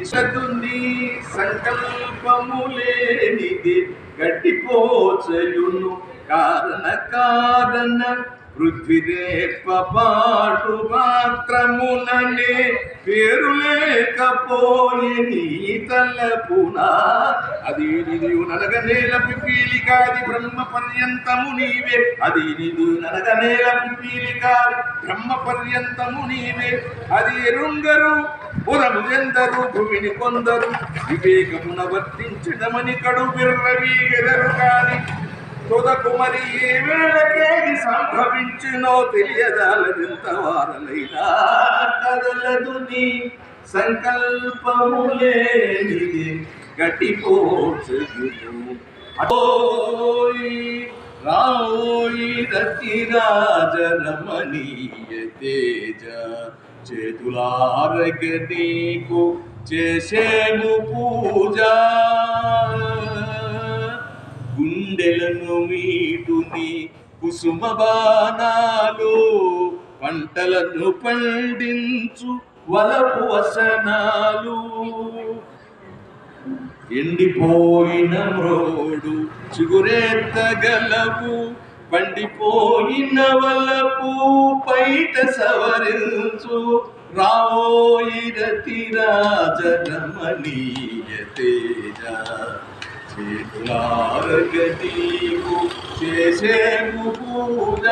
ఇసదుని సంకల్పములేనిది గడ్డిపోచయును కారణ కారణ పృథ్వీరేపపాటు మాత్రముననే పేరు లేకపోయే నీ తలపునా. అది నిధు ననగనేల పిపీలికాది బ్రహ్మ పర్యంతము నీవే. అది నిధు ననగనేల పిపీలికాది బ్రహ్మ పర్యంతము నీవే. అది ఎరుంగరు పురము ఎందరు భూమిని కొందరు వివేకమున వర్తించడమని కడు బిర్రవీగెదరు కాని తుదకు మరి ఏ వేళకేది సంభవించినో తెలియదాలెంత వారలైనా కదలదు నీ సంకల్పములేనిది గట్టిపోచును ఓయ్ రాజరమణీయ తేజ చేతులారగ నీకు చేసేము పూజ. గుండెలను మీటుని కుసుమ బాణాలు పంటలను పండించు వలపు వసనాలు. ఎండిపోయిన మ్రోడు చిగురెత్తగలవు పండిపోయిన వలపు పైట సవరించు. రావోయి రతి తేజ. చేతులారగ నీవు చేసేము పూజ.